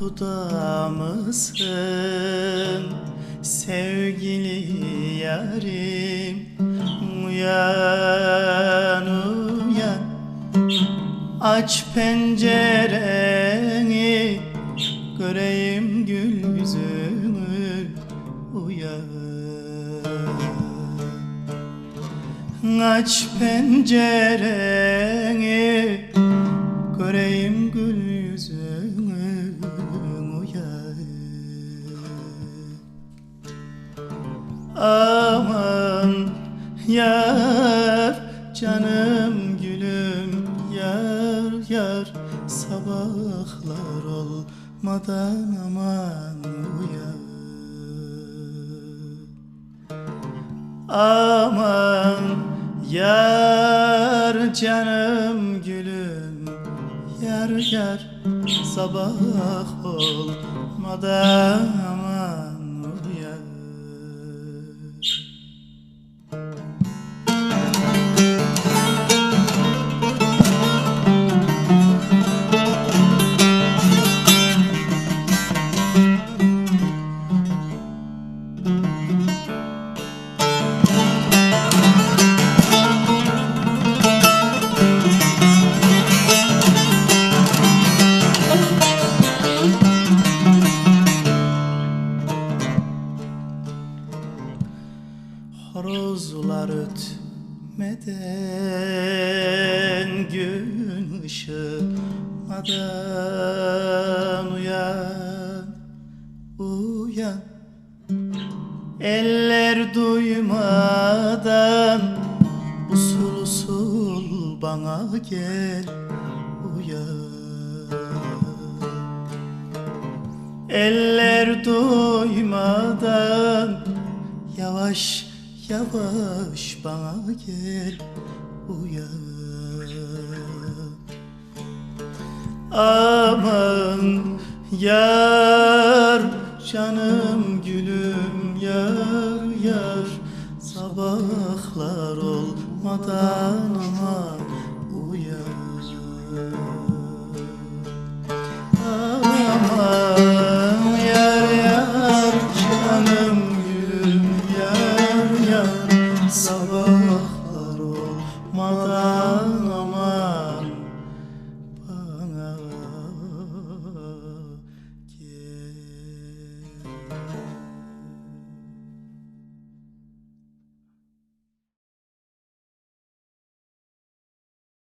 Uykuda mısın sevgili yarim Uyan uyan. Aç pencereni Göreyim gül yüzünü Uyan. Aç pencereni Göreyim gül yüzünü yar canım gülüm yar yar. Sabahlar olmadan aman uyan Aman yar canım gülüm Yar yar. Sabah olmadan Horozlar ötmeden gün ışımadan uyan uyan. Eller duymadan usul usul bana gel uyan. Eller duymadan Yavaş yavaş bana gel uyan. Aman yar canım gülüm yar yar. Sabahlar olmadan